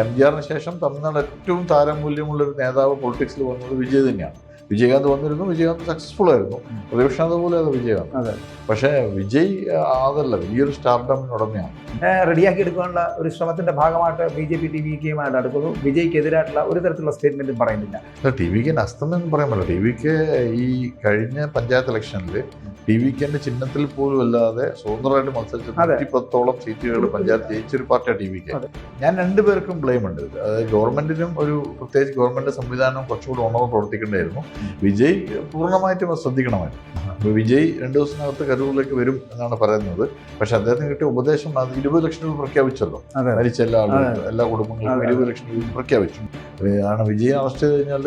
M G ആറിന് ശേഷം തമിഴ്നാട് ഏറ്റവും താരമൂല്യമുള്ള ഒരു നേതാവ് പൊളിറ്റിക്സിൽ വന്നത് വിജയ് തന്നെയാണ്. വിജയകാന്ത് വന്നിരുന്നു. വിജയകാന്ത് സക്സസ്ഫുൾ ആയിരുന്നു. പ്രതിപക്ഷം പോലെ അത് വിജയകാന്ത് അതെ. പക്ഷേ വിജയ് അതല്ല വലിയൊരു സ്റ്റാർഡമിന് ഉടമയാണ്. റെഡിയാക്കി എടുക്കാനുള്ള ഒരു ശ്രമത്തിന്റെ ഭാഗമായിട്ട് B J P T V കെയുമായിട്ട് അടുക്കുന്നു വിജയ്ക്കെതിരായിട്ടുള്ള ഒരു തരത്തിലുള്ള സ്റ്റേറ്റ്മെന്റും പറയുന്നില്ല. ടി വിക്ക് അസ്തം എന്ന് പറയാൻ പറ്റില്ല. ടി വിക്ക് ഈ കഴിഞ്ഞ പഞ്ചായത്ത് ഇലക്ഷനിൽ ടി വിക്കിന്റെ ചിഹ്നത്തിൽ പോലും അല്ലാതെ സ്വതന്ത്രമായിട്ട് മത്സരിച്ച. നൂറ്റി പത്തോളം സീറ്റുകൾ പഞ്ചായത്ത് ജയിച്ചൊരു പാർട്ടിയാണ് ടി വിക്ക്. കെ ഞാൻ രണ്ടുപേർക്കും ബ്ലെയിം ഉണ്ട്. അതായത് ഗവൺമെന്റിനും ഒരു പ്രത്യേകിച്ച് ഗവൺമെന്റ് സംവിധാനം കുറച്ചുകൂടി ഓണർ പ്രവർത്തിക്കേണ്ടതായിരുന്നു വിജയ് പൂർണമായിട്ടും അത് ശ്രദ്ധിക്കണമായിരുന്നു. അപ്പോൾ വിജയ് രണ്ട് ദിവസത്തിനകത്ത് കരൂരിലേക്ക് വരും എന്നാണ് പറയുന്നത്. പക്ഷെ അദ്ദേഹത്തിന് കിട്ടിയ ഉപദേശം അത് ഇരുപത് ലക്ഷം രൂപ പ്രഖ്യാപിച്ചല്ലോ. മരിച്ച എല്ലാ എല്ലാ കുടുംബങ്ങൾക്കും. ഇരുപത് ലക്ഷം രൂപ പ്രഖ്യാപിച്ചു. ആണ് വിജയ് അറസ്റ്റ് ചെയ്ത് കഴിഞ്ഞാൽ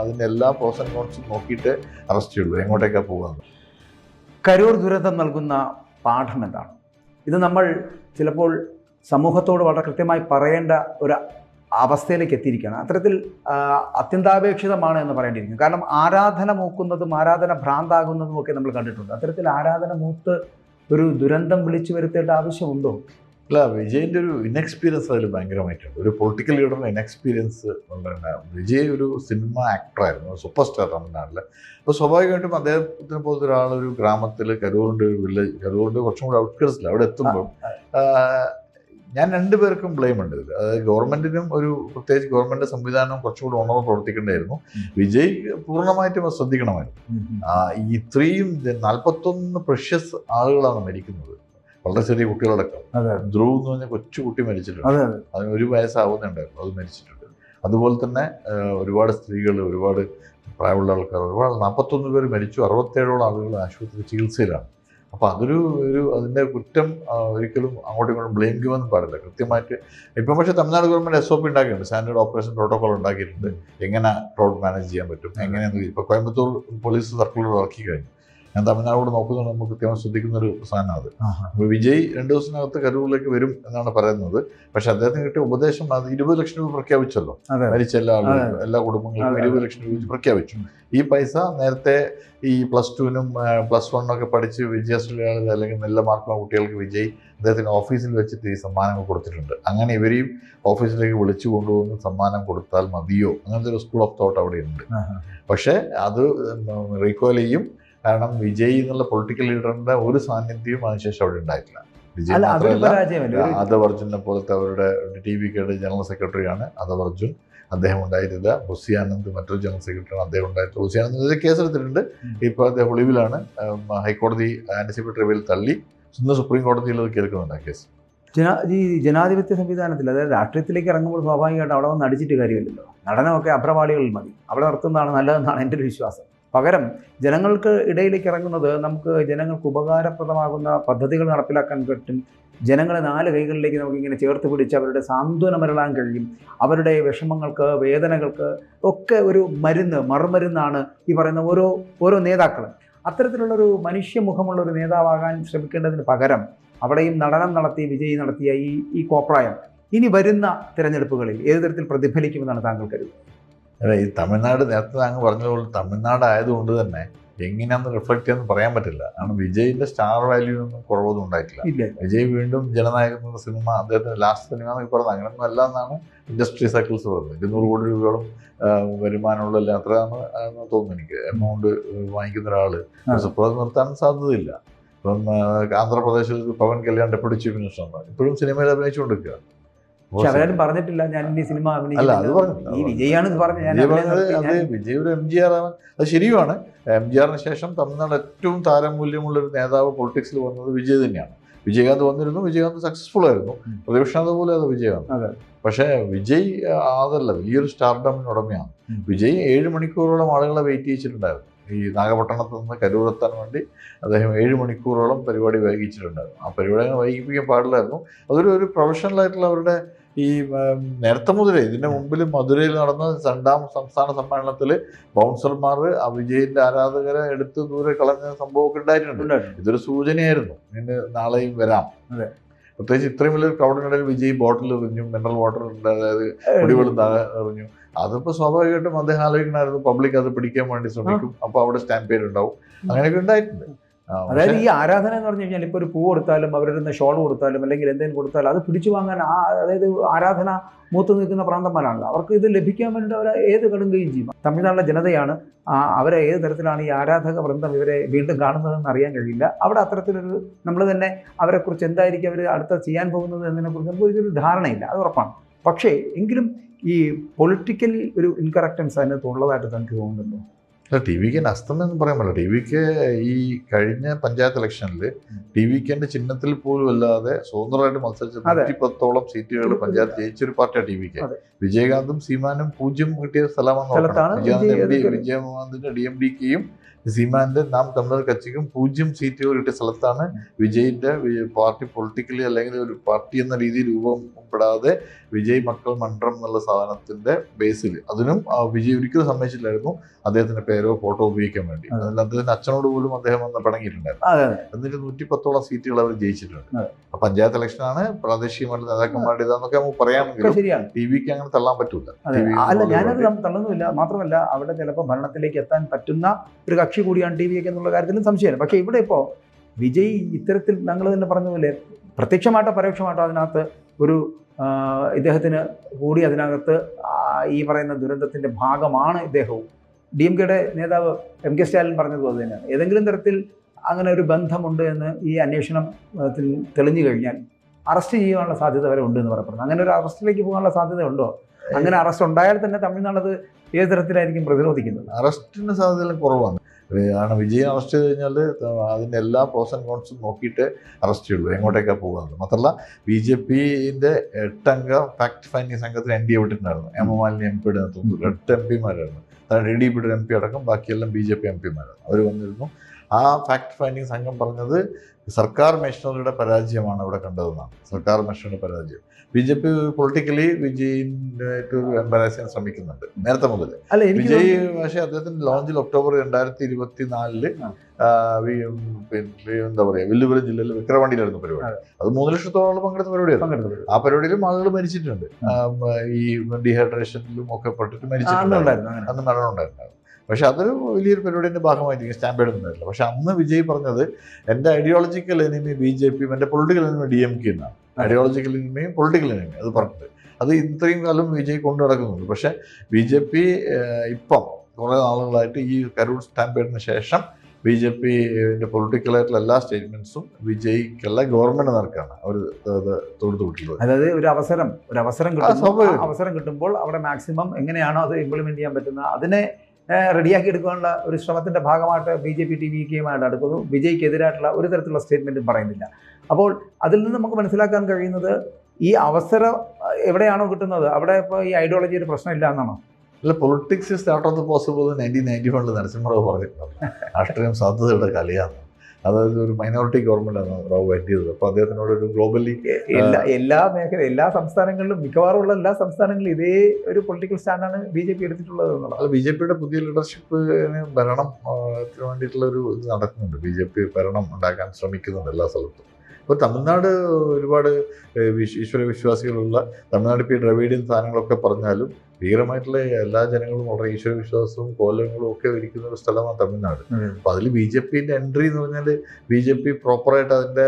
അതിന്റെ എല്ലാ പ്രോസ് ആൻഡ് കോൺസും നോക്കിയിട്ട് അറസ്റ്റ് ചെയ്യുള്ളൂ. എങ്ങോട്ടേക്കാണ് പോകുന്നത് കരൂർ ദുരന്തം നൽകുന്ന പാഠം എന്താണ്? ഇത് നമ്മൾ ചിലപ്പോൾ സമൂഹത്തോട് വളരെ കൃത്യമായി പറയേണ്ട ഒരു അവസ്ഥയിലേക്ക് എത്തിയിരിക്കുകയാണ്. അത്തരത്തിൽ അത്യന്താപേക്ഷിതമാണ് എന്ന് പറയേണ്ടിയിരിക്കും കാരണം ആരാധന മൂക്കുന്നതും ആരാധന ഭ്രാന്താകുന്നതും ഒക്കെ നമ്മൾ കണ്ടിട്ടുണ്ട്. അത്തരത്തിൽ ആരാധന മൂത്ത് ഒരു ദുരന്തം വിളിച്ചു വരുത്തേണ്ട ആവശ്യമുണ്ടോ? അല്ല വിജയിന്റെ ഒരു ഇൻഎക്സ്പീരിയൻസ് അതിൽ ഭയങ്കരമായിട്ടുണ്ട്. ഒരു പൊളിറ്റിക്കൽ ലീഡറിന് ഇൻഎക്സ്പീരിയൻസ് ഉണ്ടായിരുന്നു വിജയ് ഒരു സിനിമ ആക്ടറായിരുന്നു സൂപ്പർ സ്റ്റാർ തമിഴ്നാട്ടിൽ അപ്പോൾ സ്വാഭാവികമായിട്ടും അദ്ദേഹത്തിനെ പോലത്തെ ഒരാൾ ഒരു ഗ്രാമത്തിൽ കരൂറിന്റെ ഒരു വില്ലേജ് കരൂറിന്റെ കുറച്ചും കൂടി ഔട്ട്കേഴ്സിൽ അവിടെ എത്തുമ്പോൾ ഞാൻ രണ്ടുപേർക്കും ബ്ലെയിം ഉണ്ട് ഇതിൽ അതായത് ഗവൺമെന്റിനും ഒരു പ്രത്യേകിച്ച് ഗവൺമെന്റ് സംവിധാനം കുറച്ചുകൂടി ഉണർന്ന് പ്രവർത്തിക്കേണ്ടായിരുന്നു വിജയ് പൂർണമായിട്ടും അത് ശ്രദ്ധിക്കണമായിരുന്നു. ഇത്രയും നാൽപ്പത്തൊന്ന് പ്രഷ്യസ് ആളുകളാണ് മരിക്കുന്നത്. വളരെ ചെറിയ കുട്ടികളടക്കം. ധ്രുവ് എന്ന് പറഞ്ഞ കൊച്ചു കുട്ടി മരിച്ചിട്ടുണ്ട്. അതിന് ഒരു വയസ്സാവുന്നുണ്ടായിരുന്നു അത് മരിച്ചിട്ടുണ്ട്. അതുപോലെ തന്നെ ഒരുപാട് സ്ത്രീകൾ ഒരുപാട് പ്രായമുള്ള ആൾക്കാർ ഒരുപാട് നാൽപ്പത്തൊന്ന് പേര് മരിച്ചു. അറുപത്തേഴോളം ആളുകൾ ആശുപത്രി ചികിത്സയിലാണ്. അപ്പോൾ അതൊരു ഒരു അതിന്റെ കുറ്റം ഒരിക്കലും അങ്ങോട്ടും ഇങ്ങോട്ടും ബ്ലെയിം ചെയ്യുമെന്ന് പാടില്ല കൃത്യമായിട്ട് ഇപ്പം പക്ഷേ Tamil Nadu government S O P ഉണ്ടാക്കിയിട്ടുണ്ട്. സ്റ്റാൻഡേർഡ് ഓപ്പറേഷൻ പ്രോട്ടോകോൾ ഉണ്ടാക്കിയിട്ടുണ്ട്. എങ്ങനെ ക്രൗഡ് മാനേജ് ചെയ്യാൻ പറ്റും എങ്ങനെയെന്ന് ഇപ്പോൾ കോയമ്പത്തൂർ പോലീസ് സർക്കിളിൽ ഇറക്കി കഴിഞ്ഞു. ഞാൻ തമിഴ്നാടോട് നോക്കുന്നത് നമുക്ക് കൃത്യമായി ശ്രദ്ധിക്കുന്ന ഒരു സാധനം അത്. അപ്പോൾ വിജയ് രണ്ട് ദിവസത്തിനകത്ത് കരൂരിലേക്ക് വരും എന്നാണ് പറയുന്നത്. പക്ഷെ അദ്ദേഹത്തിന് കിട്ടിയ ഉപദേശം അത് ഇരുപത് ലക്ഷം രൂപ പ്രഖ്യാപിച്ചല്ലോ. മരിച്ച എല്ലാ ആളുകളും എല്ലാ കുടുംബങ്ങൾക്കും ഇരുപത് ലക്ഷം രൂപ പ്രഖ്യാപിച്ചു. ഈ പൈസ നേരത്തെ ഈ പ്ലസ് ടുവിനും പ്ലസ് വണ്ണൊക്കെ പഠിച്ച് വിജയശ്രീകളിൽ അല്ലെങ്കിൽ നല്ല മാർക്കുള്ള കുട്ടികൾക്ക് വിജയ് അദ്ദേഹത്തിന് ഓഫീസിൽ വെച്ചിട്ട് ഈ സമ്മാനങ്ങൾ കൊടുത്തിട്ടുണ്ട്. അങ്ങനെ ഇവരെയും ഓഫീസിലേക്ക് വിളിച്ചു കൊണ്ടുവന്ന് സമ്മാനം കൊടുത്താൽ മതിയോ? അങ്ങനത്തെ ഒരു സ്കൂൾ ഓഫ് തോട്ട് അവിടെ ഉണ്ട്. പക്ഷേ അത് റീകോൾ ചെയ്യും. കാരണം വിജയ് എന്നുള്ള പൊളിറ്റിക്കൽ ലീഡറിന്റെ ഒരു സാന്നിധ്യവും അതിനുശേഷം അവിടെ ഉണ്ടായിട്ടില്ല. വിജയ് മാത്രമല്ല അർജുനെ പോലത്തെ അവരുടെ ടി വി കെയുടെ ജനറൽ സെക്രട്ടറിയാണ് അദവ് അർജുൻ. അദ്ദേഹം ഉണ്ടായിരുന്നില്ല. ബുസിയാനന്ദ് മറ്റൊരു ജനറൽ സെക്രട്ടറിയാണ് അദ്ദേഹം ഉണ്ടായിട്ടില്ല ആനന്ദ് കേസെടുത്തിട്ടുണ്ട് ഇപ്പോൾ അദ്ദേഹം ഒളിവിലാണ്. ഹൈക്കോടതി ആന്റിസിപ്പേറ്റ് റിവ്യൂൽ തള്ളി. ഇന്ന് സുപ്രീം കോടതിയിൽ അത് കേൾക്കുന്നുണ്ട് ആ കേസ് ജനാ ഈ ജനാധിപത്യ സംവിധാനത്തിൽ അതായത് രാഷ്ട്രീയത്തിലേക്ക് ഇറങ്ങുമ്പോൾ സ്വാഭാവികമായിട്ട് അവിടെ വന്ന് അടിച്ചിട്ട് കാര്യമില്ലല്ലോ. നടനമൊക്കെ അപ്രവാളികളിൽ മതി. അവിടെ നിർത്തുന്നതാണ് നല്ലതെന്നാണ് എന്റെ ഒരു വിശ്വാസം. പകരം ജനങ്ങൾക്ക് ഇടയിലേക്ക് ഇറങ്ങുന്നത് നമുക്ക് ജനങ്ങൾക്ക് ഉപകാരപ്രദമാകുന്ന പദ്ധതികൾ നടപ്പിലാക്കാൻ പറ്റും. ജനങ്ങളെ നാല് കൈകളിലേക്ക് നമുക്ക് ഇങ്ങനെ ചേർത്ത് പിടിച്ച് അവരുടെ സാന്ത്വനമരളാൻ കഴിയും. അവരുടെ വിഷമങ്ങൾക്ക് വേദനകൾക്ക് ഒക്കെ ഒരു മരുന്ന് മറുമരുന്നാണ് ഈ പറയുന്ന ഓരോ ഓരോ നേതാക്കളും അത്തരത്തിലുള്ളൊരു മനുഷ്യമുഖമുള്ള ഒരു നേതാവാകാൻ ശ്രമിക്കേണ്ടതിന് പകരം അവിടെയും നടനം നടത്തി വിജയി നടത്തിയ ഈ ഈ കോപ്രായം ഇനി വരുന്ന തിരഞ്ഞെടുപ്പുകളിൽ ഏത് തരത്തിൽ പ്രതിഫലിക്കുമെന്നാണ് താങ്കൾ കരുതുന്നത്? അല്ല ഈ തമിഴ്നാട് നേരത്തെ താങ്കൾ പറഞ്ഞതുപോലെ തമിഴ്നാട് ആയതുകൊണ്ട് തന്നെ എങ്ങനെയാന്ന് റിഫ്ലക്ട് ചെയ്യാന്ന് പറയാൻ പറ്റില്ല. കാരണം വിജയിന്റെ സ്റ്റാർ വാല്യൂ ഒന്നും കുറവൊന്നും ഉണ്ടായിട്ടില്ല. വിജയ് വീണ്ടും ജനനായകൻ എന്ന സിനിമ അദ്ദേഹത്തിന്റെ ലാസ്റ്റ് സിനിമ എന്നൊക്കെ പറഞ്ഞത് അങ്ങനെയൊന്നും അല്ല എന്നാണ് ഇൻഡസ്ട്രി സൈക്കിൾസ് പറയുന്നത് ഇരുന്നൂറ് കോടി രൂപയോളം വരുമാനമുള്ള അത്രയാണ് തോന്നുന്നു എനിക്ക്. എമൗണ്ട് വാങ്ങിക്കുന്ന ഒരാൾ. സുപ്രത് നിർത്താൻ സാധ്യതയില്ല. ഇപ്പം ആന്ധ്രാപ്രദേശിൽ Pawan Kalyan deputy chief minister ഇപ്പോഴും സിനിമയിൽ അഭിനയിച്ചുകൊണ്ടിരിക്കുക പക്ഷെ അവരാരും പറഞ്ഞിട്ടില്ല ഞാൻ ഈ സിനിമ. ഈ അത് വിജയാണ് പറഞ്ഞത് ഞാൻ വിജയ് അഭിനയം അത് വിജയ് ഒരു എം ജി ആർ ആണ്. അത് ശരിയാണ് എം ജി ആറിന് ശേഷം തമിഴ്നാട് ഏറ്റവും താരമൂല്യമുള്ള ഒരു നേതാവ് പൊളിറ്റിക്സിൽ വന്നത് വിജയ് തന്നെയാണ്. വിജയകാന്ത് വന്നിരുന്നു വിജയകാന്ത് സക്സസ്ഫുൾ ആയിരുന്നു. ഉം. പ്രതിപക്ഷാന്ത് പോലെ അത് വിജയകാന്ത് അതെ. പക്ഷേ വിജയ് അതല്ല വലിയൊരു സ്റ്റാർഡമിന് ഉടമയാണ്. വിജയ് ഏഴ് മണിക്കൂറോളം ആളുകളെ വെയിറ്റ് ചെയ്യിച്ചിട്ടുണ്ടായിരുന്നു. ഈ നാഗപട്ടണത്ത് നിന്ന് കരൂരെത്താൻ വേണ്ടി അദ്ദേഹം ഏഴ് മണിക്കൂറോളം പരിപാടി വൈകിച്ചിട്ടുണ്ടായിരുന്നു. ആ പരിപാടി അങ്ങനെ വൈകിപ്പിക്കാൻ പാടില്ലായിരുന്നു. അതൊരു ഒരു പ്രൊഫഷണലായിട്ടുള്ള അവരുടെ ഈ നേരത്തെ മുതലേ ഇതിന്റെ മുമ്പിൽ മധുരയിൽ നടന്ന രണ്ടാം സംസ്ഥാന സമ്മേളനത്തിൽ ബൗൺസർമാർ ആ വിജയിന്റെ ആരാധകരെ എടുത്ത് ദൂരെ കളഞ്ഞ സംഭവമൊക്കെ ഉണ്ടായിട്ടുണ്ട്. ഇതൊരു സൂചനയായിരുന്നു. ഇതിന് നാളെയും വരാം. പ്രത്യേകിച്ച് ഇത്രയും വലിയൊരു ക്രൗഡിനിടയിൽ വിജയ് ബോട്ടിൽ എറിഞ്ഞു മിനറൽ വാട്ടർ അതായത് കുടിവെള്ളം താഴെ എറിഞ്ഞു. അതിപ്പോ സ്വാഭാവികമായിട്ടും അദ്ദേഹം ആലോചിക്കണമായിരുന്നു പബ്ലിക് അത് പിടിക്കാൻ വേണ്ടി ശ്രമിക്കും. അപ്പോൾ അവിടെ സ്റ്റാമ്പ് പേര് ഉണ്ടാവും അങ്ങനെയൊക്കെ ഉണ്ടായിട്ടുണ്ട്. അതായത് ഈ ആരാധന എന്ന് പറഞ്ഞു കഴിഞ്ഞാൽ ഇപ്പോൾ ഒരു പൂ കൊടുത്താലും അവരുടെ ഷോൾ കൊടുത്താലും അല്ലെങ്കിൽ എന്തെങ്കിലും കൊടുത്താലും അത് പിടിച്ചു വാങ്ങാൻ ആ അതായത് ആരാധന മൂത്തു നിൽക്കുന്ന പ്രാന്തന്മാരാണല്ലോ. അവർക്ക് ഇത് ലഭിക്കാൻ വേണ്ടി അവർ ഏത് കടുങ്കയും ചെയ്യും. തമിഴ്നാട്ടിലെ ജനതയാണ്. അവരെ ഏത് തരത്തിലാണ് ഈ ആരാധക വൃന്ദം ഇവരെ വീണ്ടും കാണുന്നതെന്ന് അറിയാൻ കഴിയില്ല. അവിടെ അത്തരത്തിലൊരു നമ്മൾ തന്നെ അവരെക്കുറിച്ച് എന്തായിരിക്കും അവർ അടുത്ത ചെയ്യാൻ പോകുന്നത് എന്നതിനെക്കുറിച്ച് നമുക്ക് ഒരു ധാരണയില്ല. അത് ഉറപ്പാണ്. പക്ഷേ എങ്കിലും ഈ പൊളിറ്റിക്കൽ ഒരു ഇൻകറക്റ്റൻസ് അതിനകത്ത് ഉള്ളതായിട്ട് എനിക്ക് തോന്നുന്നുണ്ടോ. അല്ല ടി വിക്ക് അസ്തം എന്ന് പറയാൻ പറ്റില്ല ടി വിക്ക് ഈ കഴിഞ്ഞ പഞ്ചായത്ത് ഇലക്ഷനിൽ ടി വിക്കിന്റെ ചിഹ്നത്തിൽ പോലും അല്ലാതെ സ്വതന്ത്രമായിട്ട് മത്സരിച്ച. നൂറ്റി പത്തോളം സീറ്റുകൾ പഞ്ചായത്ത് ജയിച്ചൊരു പാർട്ടിയാണ് ടി വിക്ക് കെ വിജയകാന്തും സീമാനും പൂജ്യം കിട്ടിയ സ്ഥലമാണെന്ന് ഓർക്കണം. വിജയകാന്ത് വിജയകാന്തിന്റെ ഡി എം ഡിക്കും സീമാന്റെ നാം തമിഴർ കക്ഷിക്കും. പൂജ്യം സീറ്റുകൾ കിട്ടിയ സ്ഥലത്താണ് വിജയിന്റെ പാർട്ടി പൊളിറ്റിക്കലി അല്ലെങ്കിൽ ഒരു പാർട്ടി എന്ന രീതിയിൽ രൂപപ്പെടാതെ വിജയ് മക്കൾ മണ്ഡലം എന്നുള്ള സാധനത്തിന്റെ ബേസിൽ. അതിനും വിജയ് ഒരിക്കലും സമ്മതിച്ചില്ലായിരുന്നു. അദ്ദേഹത്തിന്റെ പേരോ ഫോട്ടോ ഉപയോഗിക്കാൻ വേണ്ടി. അതെ. അതിൽ അദ്ദേഹത്തിന്റെ അച്ഛനോട് പോലും അദ്ദേഹം വന്ന് പിണങ്ങിയിട്ടുണ്ടായിരുന്നു. എന്നിട്ട് നൂറ്റി പത്തോളം സീറ്റുകൾ അവർ ജയിച്ചിട്ടുണ്ട്. പഞ്ചായത്ത് ഇലക്ഷനാണ് പ്രാദേശികമായിട്ട് നേതാക്കന്മാരുടെ ഇതാന്നൊക്കെ നമുക്ക് പറയാമെങ്കിലും ടി വിക്ക് അങ്ങനെ തള്ളാൻ പറ്റൂല. അല്ല ഞാനത് തള്ളുന്നില്ല മാത്രമല്ല അവിടെ ചിലപ്പോൾ ഭരണത്തിലേക്ക് എത്താൻ പറ്റുന്ന ഒരു കക്ഷി കൂടിയാണ് ടി വി ഒക്കെ എന്നുള്ള കാര്യത്തിലും സംശയമില്ല. പക്ഷേ ഇവിടെ ഇപ്പോൾ വിജയ് ഇത്തരത്തിൽ ഞങ്ങൾ തന്നെ പറഞ്ഞ പോലെ പ്രത്യക്ഷമായിട്ടോ പരോക്ഷമായിട്ടോ അതിനകത്ത് ഒരു ഇദ്ദേഹത്തിന് കൂടി അതിനകത്ത് ഈ പറയുന്ന ദുരന്തത്തിന്റെ ഭാഗമാണ് ഇദ്ദേഹവും. ഡി എം കെയുടെ നേതാവ് എം കെ സ്റ്റാലിൻ പറഞ്ഞതുപോലെ തന്നെയാണ്. ഏതെങ്കിലും തരത്തിൽ അങ്ങനെ ഒരു ബന്ധമുണ്ട് എന്ന് ഈ അന്വേഷണത്തിൽ തെളിഞ്ഞു കഴിഞ്ഞാൽ അറസ്റ്റ് ചെയ്യാനുള്ള സാധ്യത വരെ ഉണ്ട് എന്ന് പറയപ്പെടുന്നു. അങ്ങനെ ഒരു അറസ്റ്റിലേക്ക് പോകാനുള്ള സാധ്യത ഉണ്ടോ? അങ്ങനെ അറസ്റ്റ് ഉണ്ടായാൽ തന്നെ തമിഴ്നാട് ഏത് തരത്തിലായിരിക്കും പ്രതിരോധിക്കുന്നത്? അറസ്റ്റിന് സാധ്യത കുറവാണ്. കാരണം വിജയം അറസ്റ്റ് ചെയ്ത് കഴിഞ്ഞാൽ അതിന്റെ എല്ലാ പ്രോസ് ആൻഡ് കോൺസും നോക്കിയിട്ട് അറസ്റ്റ് ചെയ്യുള്ളൂ. എങ്ങോട്ടേക്കാണ് പോകുന്നത് മാത്രമല്ല ബി ജെ പിന്റെ എട്ടംഗ ഫാക്ട് ഫൈൻഡിങ് സംഘത്തിന് എൻ ഡി എ വിട്ടിട്ടുണ്ടായിരുന്നു. എം എം മാലിനി എം പിയുടെ നേതൃത്വത്തിൽ. എട്ട് എം പിമാരായിരുന്നു ഡി ഡി പിയുടെ എം പി അടക്കം ബാക്കിയെല്ലാം ബി ജെ പി എം പിമാരാണ് അവർ വന്നിരുന്നു. ആ ഫാക്ട് ഫൈൻഡിങ് സംഘം പറഞ്ഞത് സർക്കാർ മെഷീനറിയുടെ പരാജയമാണ് ഇവിടെ കണ്ടതെന്നാണ്. സർക്കാർ മെഷീനറിയുടെ പരാജയം. B J P politically embarrass ശ്രമിക്കുന്നുണ്ട്. നേരത്തെ മുതൽ വിജയ് പക്ഷേ അദ്ദേഹത്തിന്റെ ലോഞ്ചിൽ ഒക്ടോബർ രണ്ടായിരത്തി ഇരുപത്തി നാലിൽ എന്താ പറയാ വെല്ലുവിളി ജില്ലയിൽ വിക്രവാണ്ടിയിലായിരുന്നു പരിപാടി. അത്. മൂന്ന് ലക്ഷത്തോളം പങ്കെടുത്ത പരിപാടിയായിരുന്നു. ആ പരിപാടിയിലും ആളുകൾ മരിച്ചിട്ടുണ്ട്. ഈ ഡീഹൈഡ്രേഷനിലും ഒക്കെ പെട്ടിട്ട് മരിച്ചിട്ടുണ്ട്. അന്ന് മരണം മരണമുണ്ടായിരുന്നു പക്ഷെ അതൊരു വലിയൊരു പരിപാടിയുടെ ഭാഗമായിരിക്കും സ്റ്റാമ്പേഡ് ഉണ്ടായില്ല പക്ഷെ അന്ന് വിജയ് പറഞ്ഞത് എന്റെ ഐഡിയോളജിക്കൽ എനിമി ബി ജെ പിയും എന്റെ political enemy D M K എന്നാണ്. ഐഡിയോളജിക്കൽ എനിമിയും പൊളിറ്റിക്കൽ എനിമി അത് പറഞ്ഞിട്ട്. അത് ഇത്രയും കാലം വിജയ് കൊണ്ടു നടക്കുന്നുണ്ട് പക്ഷെ ബി ജെ പി ഇപ്പം കുറേ നാളുകളായിട്ട് ഈ കരൂർ സ്റ്റാമ്പേഡിന് ശേഷം ബി ജെ പിന്റെ പൊളിറ്റിക്കലായിട്ടുള്ള എല്ലാ സ്റ്റേറ്റ്മെന്റ്സും വിജയിക്കുള്ള ഗവൺമെന്റ് നടക്കാണ് അവർ തൊടുത്തു വിട്ടിട്ടുള്ളത്. അതായത് ഒരു അവസരം ഒരു അവസരം കിട്ടുമ്പോൾ അവസരം കിട്ടുമ്പോൾ അവിടെ മാക്സിമം എങ്ങനെയാണോ അത് ഇംപ്ലിമെന്റ് ചെയ്യാൻ പറ്റുന്നത് അതിനെ റെഡിയാക്കി എടുക്കാനുള്ള ഒരു ശ്രമത്തിന്റെ ഭാഗമായിട്ട് B J P T V കെയുമായിട്ട് അടുക്കുന്നു. വിജയ്ക്കെതിരായിട്ടുള്ള ഒരു തരത്തിലുള്ള സ്റ്റേറ്റ്മെന്റും പറയുന്നില്ല. അപ്പോൾ അതിൽ നിന്ന് നമുക്ക് മനസ്സിലാക്കാൻ കഴിയുന്നത് ഈ അവസരം എവിടെയാണോ കിട്ടുന്നത്? അവിടെ ഇപ്പോൾ ഈ ഐഡിയോളജി ഒരു പ്രശ്നമില്ല എന്നാണോ? അല്ല politics is start of the possible nineteen ninety വണ്ണിൽ നരസിംഹറാവ് പറഞ്ഞിട്ടുണ്ട്. രാഷ്ട്രീയം സാധ്യതയുടെ കലയാണ്. അതായത് ഒരു മൈനോറിറ്റി ഗവൺമെന്റാണ് ആണ് റാവു ചെയ്തത് അപ്പോൾ അദ്ദേഹത്തിനോട് ഒരു ഗ്ലോബലി എല്ലാ എല്ലാ മേഖല എല്ലാ സംസ്ഥാനങ്ങളിലും മിക്കവാറും ഉള്ള എല്ലാ സംസ്ഥാനങ്ങളിലും ഇതേ ഒരു പൊളിറ്റിക്കൽ സ്റ്റാൻഡാണ് ബി ജെ പി എടുത്തിട്ടുള്ളത് എന്നുള്ളത്. ബി ജെ പിയുടെ പുതിയ ലീഡർഷിപ്പിന് ഭരണം വേണ്ടിയിട്ടുള്ള ഒരു ഇത് നടക്കുന്നുണ്ട്. ബി ജെ പി ഭരണം ഉണ്ടാക്കാൻ ശ്രമിക്കുന്നുണ്ട് എല്ലാ സ്ഥലത്തും. ഇപ്പോൾ തമിഴ്നാട് ഒരുപാട് ഈശ്വര വിശ്വാസികളുള്ള തമിഴ്നാട് ഇപ്പോൾ ഈ ദ്രവീഡിയൻ സാധനങ്ങളൊക്കെ പറഞ്ഞാലും ഭീകരമായിട്ടുള്ള എല്ലാ ജനങ്ങളും വളരെ ഈശ്വര വിശ്വാസവും കോലങ്ങളും ഒക്കെ ഇരിക്കുന്ന ഒരു സ്ഥലമാണ് തമിഴ്നാട്. അപ്പോൾ അതിൽ ബി ജെ പിന്റെ എൻട്രി എന്ന് പറഞ്ഞാൽ ബി ജെ പി പ്രോപ്പറായിട്ട് അതിന്റെ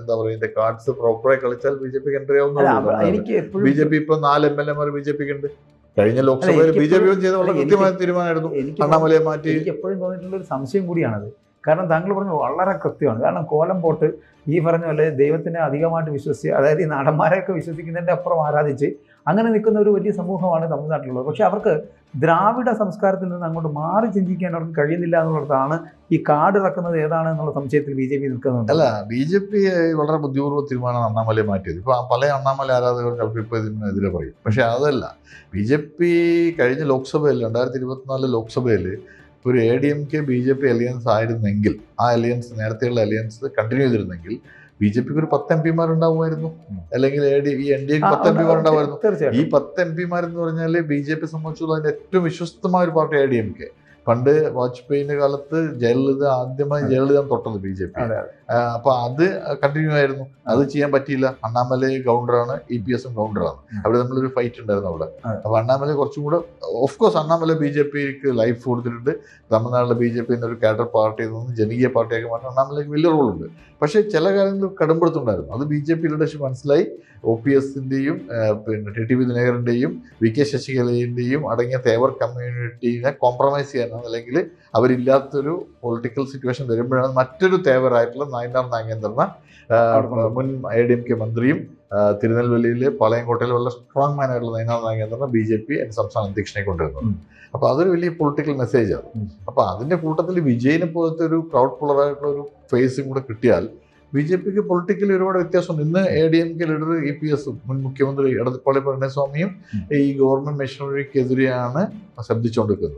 എന്താ പറയുക ഇതിന്റെ കാർഡ്സ് പ്രോപ്പറായി കളിച്ചാൽ ബി ജെ പിക്ക് എൻട്രി ആവുന്ന ആവുന്നുള്ളൂ ബി ജെ പി ഇപ്പൊ നാല് എം എൽ എമാർ ബി ജെ പിക്ക് ഉണ്ട് കഴിഞ്ഞ ലോക്സഭയിൽ ബി ജെ പി ചെയ്ത വളരെ കൃത്യമായ തീരുമാനമായിരുന്നു. അണ്ണാമലയെ മാറ്റി എനിക്ക് എപ്പോഴും തോന്നിയിട്ടുള്ള ഒരു സംശയം കൂടിയാണത്. കാരണം താങ്കൾ പറഞ്ഞു വളരെ കൃത്യമാണ്. കാരണം കോലം പോട്ട് ഈ പറഞ്ഞ പോലെ ദൈവത്തിനെ അധികമായിട്ട് വിശ്വസിച്ച് അതായത് ഈ നടന്മാരെയൊക്കെ വിശ്വസിക്കുന്നതിന്റെ അപ്പുറം ആരാധിച്ച് അങ്ങനെ നിൽക്കുന്ന ഒരു വലിയ സമൂഹമാണ് തമിഴ്നാട്ടിലുള്ളത്. പക്ഷേ അവർക്ക് ദ്രാവിഡ സംസ്കാരത്തിൽ നിന്ന് അങ്ങോട്ട് മാറി ചിന്തിക്കാൻ അവർക്ക് കഴിയുന്നില്ല എന്നുള്ളതാണ് ഈ കാർഡ് ഇറക്കുന്നത് ഏതാണ് എന്നുള്ള സംശയത്തിൽ ബി ജെ പി നിൽക്കുന്നത് അല്ല ബി ജെ പി വളരെ ബുദ്ധിപൂർവ തീരുമാനമാണ് അണ്ണാമലയെ മാറ്റിയത്. ഇപ്പോൾ പല അണ്ണാമല ആരാധകർക്ക് ചിലപ്പോൾ ഇപ്പൊ ഇതിനെതിരെ പറയും. പക്ഷേ അതല്ല ബി ജെ പി കഴിഞ്ഞ ലോക്സഭയിൽ രണ്ടായിരത്തി ഇരുപത്തിനാല് ലോക്സഭയിൽ ഒരു A D M K B J P alliance ആയിരുന്നെങ്കിൽ ആ അലിയൻസ് നേരത്തെയുള്ള അലയൻസ് കണ്ടിന്യൂ ചെയ്തിരുന്നെങ്കിൽ ബി ജെ പിക്ക് ഒരു പത്ത് എം പിമാർ ഉണ്ടാവുമായിരുന്നു അല്ലെങ്കിൽ എ ഡി ഈ എൻ ഡി എക്ക് പത്ത് എം പിമാർ ഉണ്ടാവുമായിരുന്നു ഈ പത്ത് എം പിമാരെന്ന് പറഞ്ഞാൽ ബി ജെ പി സംബന്ധിച്ചുള്ള ഏറ്റവും വിശ്വസ്തമായ ഒരു party A D M K പണ്ട് വാജ്പേയിന്റെ കാലത്ത് ജയലളിത ആദ്യമായി ജയലളിത തൊട്ടത് ബി ജെ പി. അപ്പൊ അത് കണ്ടിന്യൂ ആയിരുന്നു. അത് ചെയ്യാൻ പറ്റിയില്ല. അണ്ണാമലൈ ഗൗണ്ടറാണ് ഇ പി എസും ഗൗണ്ടറാണ് അവിടെ നമ്മളൊരു ഫൈറ്റ് ഉണ്ടായിരുന്നു അവിടെ. അപ്പൊ അണ്ണാമല കുറച്ചും കൂടെ of course Annamalai B J pick life കൊടുത്തിട്ടുണ്ട്. തമിഴ്നാട്ടിലെ ബി ജെ പി എന്നൊരു കാഡർ പാർട്ടിയിൽ നിന്ന് ജനകീയ പാർട്ടിയാക്കി മാറ്റാൻ അണ്ണാമലയ്ക്ക് വലിയ റോളുണ്ട് പക്ഷേ ചില കാര്യങ്ങളിൽ കടുംപിടുത്തുണ്ടായിരുന്നു അത് ബി ജെ പി ലീഡർഷിപ്പ് മനസ്സിലായി. ഒ പി എസിന്റെയും പിന്നെ ടി ടി വി ദിനകരന്റെയും വി കെ ശശികലയുടെയും അടങ്ങിയ തേവർ കമ്മ്യൂണിറ്റീനെ കോംപ്രമൈസ് ചെയ്യാനാണ് അല്ലെങ്കിൽ അവരില്ലാത്തൊരു പൊളിറ്റിക്കൽ സിറ്റുവേഷൻ വരുമ്പോഴാണ് മറ്റൊരു തേവറായിട്ടുള്ള നായനാർ നാഗേന്ദ്രന മുൻ ഐ ഡി എം കെ മന്ത്രിയും തിരുനെൽവേലിയിലെ പാളയംകോട്ടയിൽ വളരെ സ്ട്രോങ് മാൻ ആയിട്ടുള്ള നയനാർ നാഗേന്ദ്രനെ ബി ജെ പി സംസ്ഥാന അധ്യക്ഷനെ കൊണ്ടുവരുന്നത്. അപ്പോൾ അപ്പൊ അതൊരു വലിയ പൊളിറ്റിക്കൽ മെസ്സേജാണ് ആണ്. അപ്പൊ അതിന്റെ കൂട്ടത്തിൽ വിജയിനെ പോലത്തെ ഒരു ക്രൗഡ് പുള്ളറായിട്ടുള്ള ഒരു ഫേസും കൂടെ കിട്ടിയാൽ ബി ജെ പിക്ക് പൊളിറ്റിക്കലി ഒരുപാട് വ്യത്യാസമുണ്ട്. ഇന്ന് A D M K leader E P എസും മുൻ മുഖ്യമന്ത്രി എടപ്പാളി പളനിസ്വാമിയും ഈ ഗവൺമെന്റ് മെഷീനറിക്കെതിരെയാണ് ശബ്ദിച്ചുകൊണ്ടിരിക്കുന്നത്.